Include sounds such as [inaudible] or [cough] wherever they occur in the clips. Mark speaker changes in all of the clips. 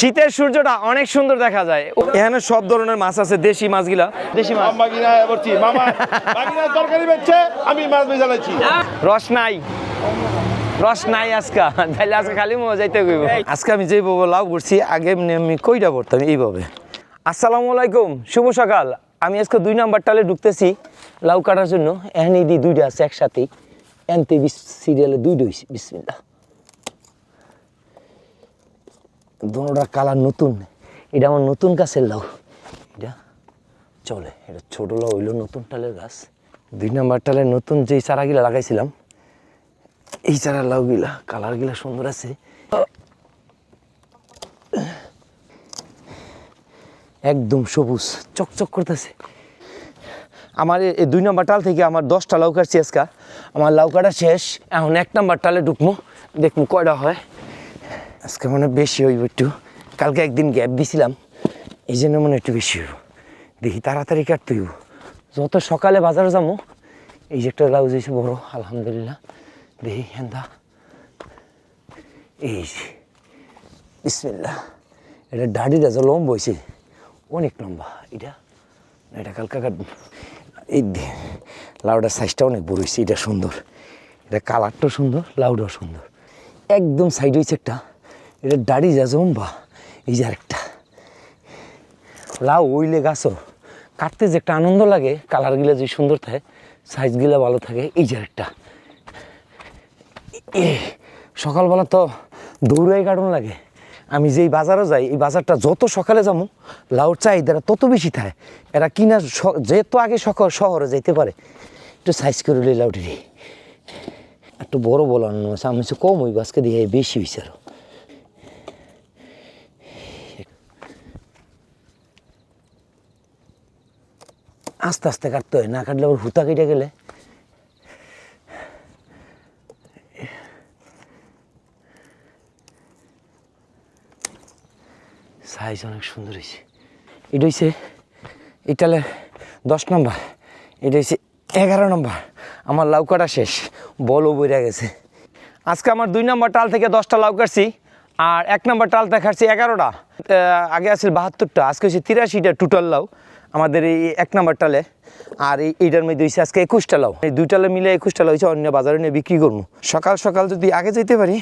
Speaker 1: শীতের সূর্যটা অনেক সুন্দর দেখা যায়। এখানে সব ধরনের মাছ আছে দেশি মাছগুলা। দেশি মাছ।
Speaker 2: তরকারি বেচছে আমি মাছ ভেজা লাইছি
Speaker 1: রস নাই। রস নাই আজকা। তাহলে আজকে খালি মজা যাইতে কইব আজকে আমি যেই বাবা লাভ করছি আগে আমি কইটা পড়তাম এইভাবে। আসসালামু আলাইকুম শুভ সকাল। আমি আজকে দুই নাম্বার টালে ঢুকতেছি লাউ কাটার জন্য। এখানে দি দুইটা আছে একসাথেই। এনতে সিরিয়ালে দুইটা হইছে বিসমিল্লাহ দোনোটা কালার নতুন। এটা আমার নতুন গাছের লাউ। এটা চলে, এটা ছোটো লাউ হইল নতুন টালের গাছ। দুই নাম্বার টালের নতুন যেই চারাগুলা লাগাইছিলাম, এই চারা লাউগুলা, কালারগুলা সুন্দর আছে। একদম সবুজ, চকচক করতেছে। আমার এই দুই নম্বর টাল থেকে আমার দশটা লাউকার আজকা। আমার লাউকাটা শেষ, এখন এক নম্বর টালে ঢুকবো, দেখব কয়টা হয়। আজকে মনে বেশি হইব একটু। কালকে একদিন গ্যাপ দিছিলাম, এই জন্য মনে একটু বেশি হইব। দেখি তাড়াতাড়ি কাটতে হইব। যত সকালে বাজার যাব এই যে একটা লাউ যেছে বড়, আলহামদুলিল্লাহ। দেখি হেন্দা। এই যে, বিসমিল্লাহ। এটা দাড়িটা যে লম্বা হয়েছে অনেক লম্বা। এটা? এটা কালকা কাটবো। এই লাউটার সাইজটা অনেক বড় হয়েছে এটা সুন্দর। এটা কালারটাও সুন্দর লাউটাও সুন্দর। একদম সাইড হয়েছে একটা। এটা দাড়ি যা লম্বা এই যে আরেকটা। লাউ ওইলে গাছও, কাটতে যে একটা আনন্দ লাগে, কালারগুলো যে সুন্দর থাকে, সাইজগুলো ভালো থাকে, এই যে এ, সকালবেলা তো দৌড়াই কাটন লাগে। আমি যেই বাজারও যাই, এই বাজারটা যত সকালে যাব লাউর চাহিদাটা তত বেশি থাকে। এরা কিনা যেহেতু আগে সকাল শহরে যাইতে পারে, একটু সাইজ করে লাউটি একটু বড় বড় আনো আমি কম ওই বাসকে দিয়ে বেশি হয়েছে আস্তে আস্তে কাটতে হয়, না কাটলে আবার হুতা কেটে গেলে। সাইজ অনেক সুন্দর হয়েছে। এটা হয়েছে এটালে দশ নম্বর, এটা হয়েছে এগারো নম্বর। আমার লাউ কাটা শেষ, বলও বইরা গেছে। আজকে আমার দুই নম্বর টাল থেকে দশটা লাউ কাটছি, আর এক নম্বর টাল দেখাচ্ছি এগারোটা। আগে আছে বাহাত্তরটা, আজকে হচ্ছে তিরাশিটা টোটাল লাউ। আমাদের এই এক নম্বর টালে আর এই এইটার মধ্যে হয়েছে আজকে একুশটা লাউ। এই দুইটালে মিলে একুশটা লাউ হয়েছে অন্য বাজারে নিয়ে বিক্রি করব। সকাল সকাল যদি আগে যেতে পারি,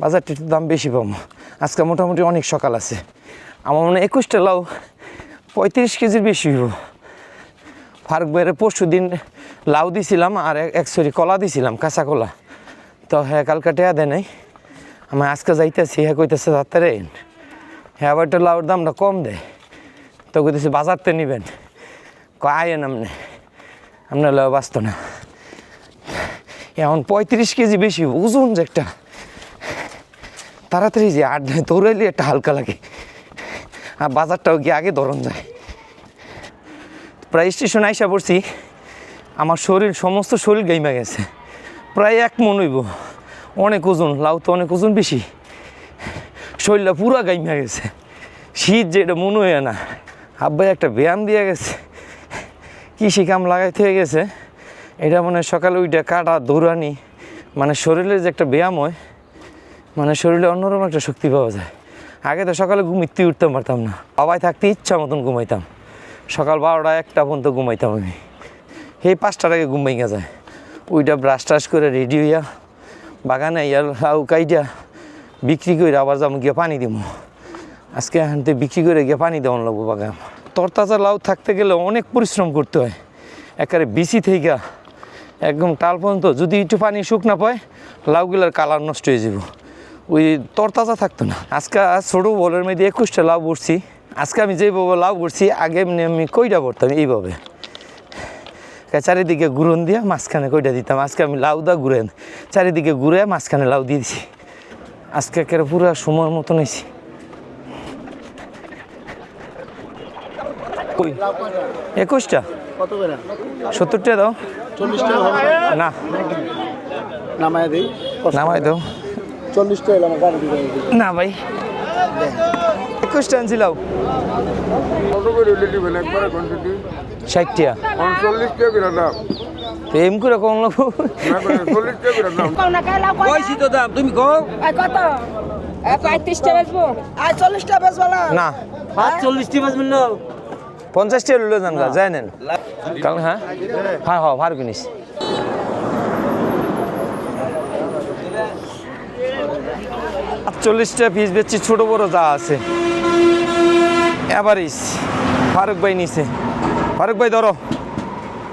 Speaker 1: বাজারটা একটু দাম বেশি পাবো। আজকে মোটামুটি অনেক সকাল আছে। আমার মনে হয় একুশটা লাউ পঁয়ত্রিশ কেজির বেশি হইব। ফারুক ভাইয়ের পরশু দিন লাউ দিছিলাম আর এক- সরি কলা দিছিলাম, কাঁচা কলা। তো হ্যাঁ কালকা টেয়া দেয় নাই। আমি আজকে যাইতেছি হ্যাঁ কইতেছে, তাড়াতাড়ি হ্যাঁ আবার একটু লাউর দামটা কম দেয়। তো কইতেছে, বাজারতে নিবেন। আয়েন আপনি। আপনার লাউ বাঁচত না। এখন পঁয়ত্রিশ কেজি বেশি ওজন যে একটা। তাড়াতাড়ি যে আট দৌড়াইলে একটা হালকা লাগে। আর বাজারটাও গিয়ে আগে ধরন যায়। প্রায় স্টেশন আইসা পড়ছি, আমার শরীর, সমস্ত শরীর গাইমা গেছে। প্রায় এক মন হইব। অনেক ওজন, লাউ তো অনেক ওজন বেশি। শরীরটা পুরা গাইমা গেছে। শীত যেটা মনে হয় না। আব্বাই একটা ব্যায়াম দিয়ে গেছে। কৃষি কাম লাগাইতে হয়ে গেছে। এটা মানে সকালে ওইটা কাটা, দৌড়ানি মানে শরীরের যে একটা ব্যায়াম হয় মানে শরীরে অন্যরকম একটা শক্তি পাওয়া যায়। আগে তো সকালে ঘুমিতে উঠতে পারতাম না। বাবাই থাকতে ইচ্ছা মতন ঘুমাইতাম। সকাল বারোটা একটা পর্যন্ত ঘুমাইতাম আমি। এই পাঁচটার আগে ঘুম ভেঙে যায়। ওইটা ব্রাশ টাশ করে রেডি হইয়া বাগানে ইয়ার লাউ কাইটা বিক্রি করে আবার যাব গিয়ে পানি দিব আজকে হানতে বিক্রি করে গিয়ে পানি দেওয়ান লাগবো বাগান। তরতাজা লাউ থাকতে গেলে অনেক পরিশ্রম করতে হয়। একেবারে বিসি থেকে একদম টাল পর্যন্ত যদি একটু পানি শুক শুকনা পায়, লাউগুলার কালার নষ্ট হয়ে যাব। ওই তরতাজা থাকতো না। আজকে ছোটো বলের মধ্যে একুশটা লাউ বসছি আজকে আমি যেভাবে লাউ করছি আগে এমনি আমি কইটা পড়তাম এইভাবে। চারিদিকে গুরন দিয়া মাঝখানে কইটা দিতাম, আজকে আমি লাউ দা ঘুরেন চারিদিকে ঘুরে মাঝখানে লাউ দিয়েছি আজকে একেবারে পুরো সময়ের মতন হয়েছি কই? একুশটা?
Speaker 3: কত করে
Speaker 1: সত্তরটা দাও না।
Speaker 3: নামায় দিই।
Speaker 1: নামাই দাও।
Speaker 3: চল্লিশ টাকা এলাম
Speaker 1: না ভাই। একুশটা আনছিলাম ষাটটিয়া
Speaker 2: চল্লিশ টাকা দাম
Speaker 1: তো করে কম লাগবো
Speaker 4: না কইছি তো দাম তুমি কও? কত? পঁয়ত্রিশটা বেচবো?
Speaker 5: আর চল্লিশটা বেচবো না।
Speaker 1: না।
Speaker 6: চল্লিশটি মাছ মিলল
Speaker 1: পঞ্চাশটি লুলে যান গা যায় নেন। কাল হ্যাঁ? হ্যাঁ হ্যাঁ ভার কিনিস। চল্লিশটা পিস বেচছি ছোট বড় যা আছে। এবারিস ফারুক ভাই নিছে। ফারুক ভাই ধরো।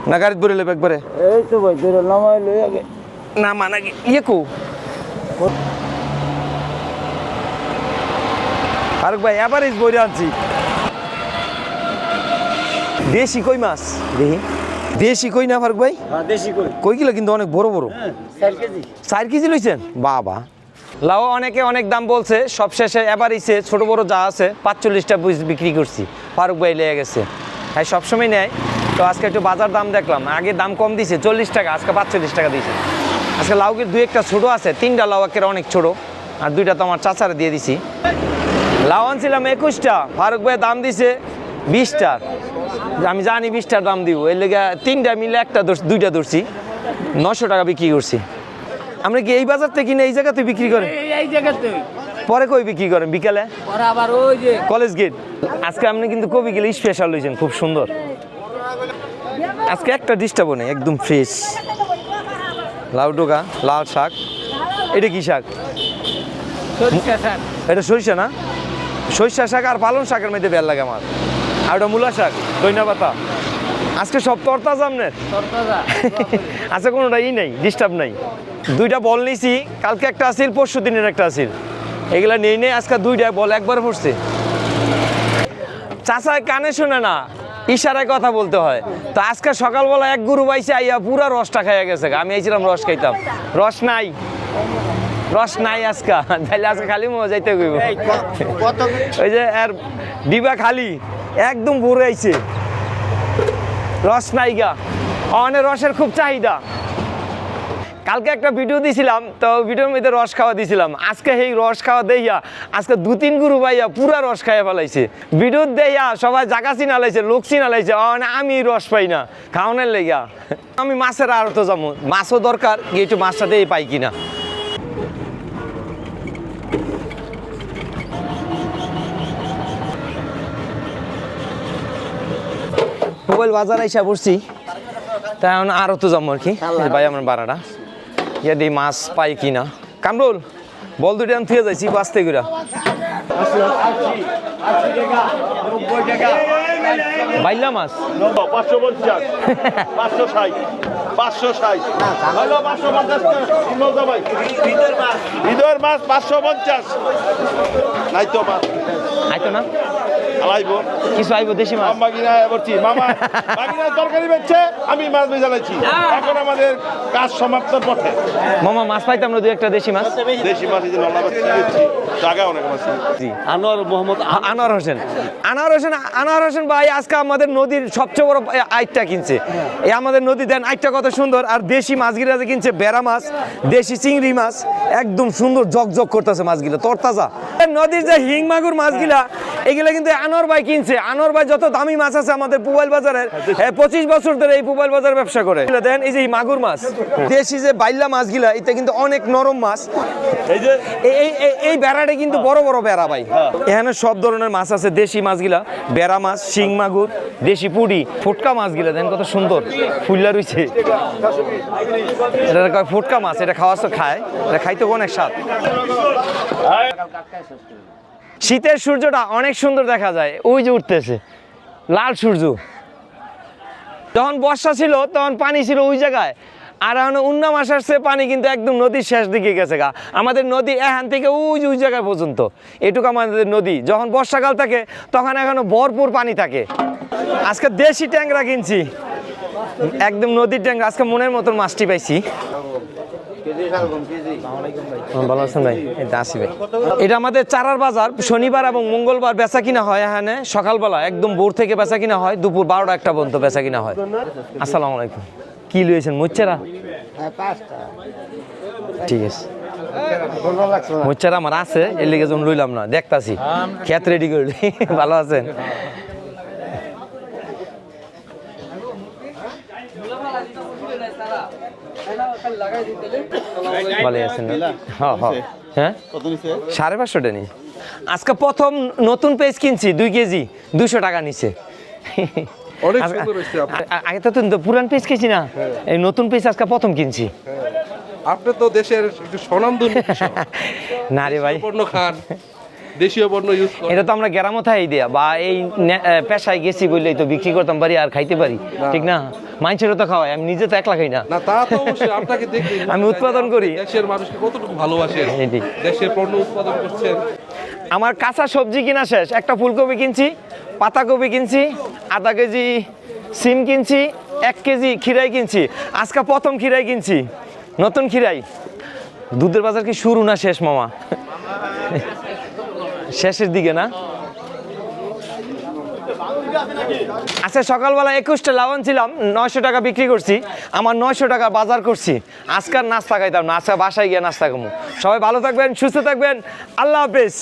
Speaker 1: না গাড়িতে বলে লেবে একবারে।
Speaker 3: এই তো ভাই ধরে নামাই লই আগে।
Speaker 1: না মানা কি ইয়ে কো? ফারুক ভাই এবারিস বইরে আনছি। দেশি কই মাছ? দেখি। দেশি কই না ফারুক ভাই?
Speaker 3: হ্যাঁ দেশি কই।
Speaker 1: কই কিলো কিন্তু অনেক বড় বড়।
Speaker 3: চার কেজি।
Speaker 1: চার কেজি লইছেন? বাবা। লাউ অনেকে অনেক দাম বলছে সব শেষে এবার ইসে ছোট বড় যা আছে পাঁচচল্লিশটা পিস বিক্রি করছি। ফারুক ভাই লেগে গেছে। হ্যাঁ সবসময় নেয়। তো আজকে একটু বাজার দাম দেখলাম। আগে দাম কম দিছে চল্লিশ টাকা আজকে পাঁচচল্লিশ টাকা দিয়েছে আজকে লাউকে দুই একটা ছোটো আছে তিনটা লাউ একের অনেক ছোট। আর দুইটা তো আমার চাচারে দিয়ে দিছি। লাউ আনছিলাম একুশটা। ফারুক ভাই দাম দিছে বিশটা। আমি জানি বিশটার দাম দিব। এর লেগে তিনটা মিলে একটা দুইটা ধরছি। নশো টাকা বিক্রি করছি। আমরা কি এই বাজার থেকে কিনে এই জায়গাতে বিক্রি করেন?
Speaker 6: এই জায়গাতে।
Speaker 1: পরে কই বিক্রি করেন? বিকালে?
Speaker 6: আবার ওই যে
Speaker 1: কলেজ গেট। আজকে আপনি কিন্তু কবি গেলে স্পেশাল হয়েছেন খুব সুন্দর। আজকে একটা ডিস্টার্ব নেই একদম ফ্রেশ লাউ ডোকা লাল শাক। এটা কি শাক। এটা সরিষা না? সরিষা শাক আর পালং শাকের মধ্যে বেল লাগে আমার। আর ওটা মূলা শাক দইনা পাতা আজকে সব তরতাজা আপনার
Speaker 6: তরতাজা [laughs]
Speaker 1: আচ্ছা কোনোটা ই নেই ডিস্টার্ব নাই। দুইটা বল নিয়েছি কালকে একটা আসিল পরশু দিনের একটা আসিল এগুলা নেই নেই আজকে দুইটা বল একবার পড়ছে। চাচায় কানে শুনে না ইশারায় কথা বলতে হয়। তো আজকে সকালবেলা এক গুরু বাইছে আইয়া পুরা রসটা খাইয়া গেছে আমি আইছিলাম রস খাইতাম। রস নাই। রস নাই আজকে। তাইলে আজকে খালি মজা যাইতে কইব
Speaker 3: কত?
Speaker 1: ওই যে আর ডিবা খালি একদম ভরে আইছে। রস নাইগা অনেক রসের খুব চাহিদা। কালকে একটা ভিডিও দিছিলাম তো ভিডিওর মধ্যে রস খাওয়া দিছিলাম। আজকে এই রস খাওয়া দেইয়া আজকে দু তিন গুরু ভাইয়া পুরা রস খাইয়া ফেলাইছে। ভিডিও দেইয়া সবাই জাগা চিনা লাইছে লোক চিনা লাইছে অনে আমি রস পাই না। খাওয়ানোর লেগা। আমি মাছের আড়ত যাব। মাছও দরকার একটু মাছটা দিয়ে পাই কিনা। মোবাইল বাজার আইসা পড়ছি। তাই এখন আরও তো যাব আর কি। ভাই আমার বাড়াটা ইয়া দিই মাছ পাই কিনা কামরুল বল দুটি আমি থুয়ে যাইছি বাঁচতে করে বাইলা মাছ।
Speaker 2: পাঁচশো পঞ্চাশ। পাঁচশো ষাট পাঁচশো ষাট পঞ্চাশ মাছ পাঁচশো পঞ্চাশ নাই তো মাছ
Speaker 1: আইতো না।
Speaker 2: আলাইবো
Speaker 1: কিছু আইবো দেশি মাছ।
Speaker 2: বলছি মামা বাগিনা তরকারি বেচছে আমি মাছ বেজালাইছি এখন আমাদের কাজ সমাপ্তর পথে।
Speaker 1: মামা মাছ পাইতাম না দুই একটা দেশি মাছ।
Speaker 2: দেশি মাছ এই যে নলা জায়গা অনেক মাছ।
Speaker 6: আনোয়ার মোহাম্মদ
Speaker 1: আনোয়ার হোসেন। আনোয়ার হোসেন আনোয়ার হোসেন ভাই আজকে আমাদের নদীর সবচেয়ে বড় আইটটা কিনছে। এই আমাদের নদী দেন আইটটা কত সুন্দর। আর দেশি মাছগুলা যে কিনছে বেড়া মাছ দেশি চিংড়ি মাছ একদম সুন্দর জকজক করতেছে মাছগুলো তরতাজা। নদীর যে হিং মাগুর মাছগুলা এগুলা কিন্তু আনোয়ার ভাই কিনছে। আনোয়ার ভাই যত দামি মাছ আছে আমাদের পুবাইল বাজারের হ্যাঁ, পঁচিশ বছর ধরে এই পুবাইল বাজার ব্যবসা করে। দেন এই যে মাগুর মাছ। দেশি যে বাইল্লা মাছগুলা এটা কিন্তু অনেক নরম মাছ।
Speaker 2: এই যে
Speaker 1: এই বেড়াটা কিন্তু বড় বড় বেড়া ভাই। এখানে সব ধরনের মাছ আছে দেশি মাছ মাছগুলা। বেড়া মাছ শিং মাগুর দেশি পুডি ফুটকা মাছ মাছগুলা দেন কত সুন্দর। ফুল্লা রইছে। এটা কয় ফুটকা মাছ এটা খাওয়া তো খায় এটা খাইতে অনেক স্বাদ। শীতের সূর্যটা অনেক সুন্দর দেখা যায়। ওই যে উঠতেছে। লাল সূর্য। যখন বর্ষা ছিল, তখন পানি ছিল ওই জায়গায়। আর এখন অন্য মাস আসছে, পানি কিন্তু একদম নদীর শেষ দিকে গেছে গা। আমাদের নদী এখান থেকে ওই ওই জায়গায় পর্যন্ত। এটুকু আমাদের নদী। যখন বর্ষাকাল থাকে, তখন এখনও ভরপুর পানি থাকে। আজকে দেশি ট্যাংরা কিনছি। একদম নদীর ট্যাংরা। আজকে মনের মতন মাছটি পাইছি। এটা আমাদের চারার বাজার। শনিবার এবং মঙ্গলবার বেচা কিনা হয় এখানে। সকালবেলা একদম ভোর থেকে বেচা কিনা হয়। দুপুর বারোটা একটা পর্যন্ত বেচা কিনা হয়। আসসালামু আলাইকুম। কি লইয়েছেন মুচ্চারা? ঠিক আছে।
Speaker 3: লাগছে
Speaker 1: আমার আছে, এর লেগে যখন লইলাম না, দেখতাছি। খেত রেডি করলি। ভালো আছেন? ভালো আছেন হ্যাঁ? হ্যাঁ হ্যাঁ সাড়ে পাঁচশোটা নি। আজকে প্রথম নতুন পেজ কিনছি দুই কেজি দুশো টাকা নিছে। আগে তো তো পুরান পেজ কিনছি না? এই নতুন পেজ আজকে প্রথম কিনছি।
Speaker 4: আপনি তো দেশের একটু কৃষক। [laughs]
Speaker 1: না রে ভাই।
Speaker 4: খান। [laughs] দেশীয় পণ্য ইউজ
Speaker 1: এটা তো আমরা গ্রামও থাই দেয়া বা এই পেশায় গেছি বললেই তো বিক্রি করতাম পারি আর খাইতে পারি। ঠিক না? মানুষেরও তো খাওয়াই আমি নিজে তো একলা খাই না।
Speaker 4: না তা তো অবশ্যই আপনাকে দেখলে [laughs]
Speaker 1: আমি উৎপাদন করি।
Speaker 4: দেশের মানুষকে কতটুকু ভালোবাসেন। দেশের পণ্য উৎপাদন করছেন।
Speaker 1: আমার কাঁচা সবজি কিনা শেষ একটা ফুলকপি কিনছি পাতাকপি কিনছি আধা কেজি সিম কিনছি এক কেজি খিরাই কিনছি। আজকে প্রথম খিরাই কিনছি নতুন খিরাই দুধের বাজার কি শুরু না শেষ মামা? শেষের দিকে না? আচ্ছা সকালবেলা একুশটা লাবণ ছিলাম, নয়শো টাকা বিক্রি করছি, আমার নয়শো টাকা বাজার করছি। আজকার নাস্তা খাইতাম না, আজকে বাসায় গিয়ে নাস্তা খাব সবাই ভালো থাকবেন, সুস্থ থাকবেন, আল্লাহ হাফেজ।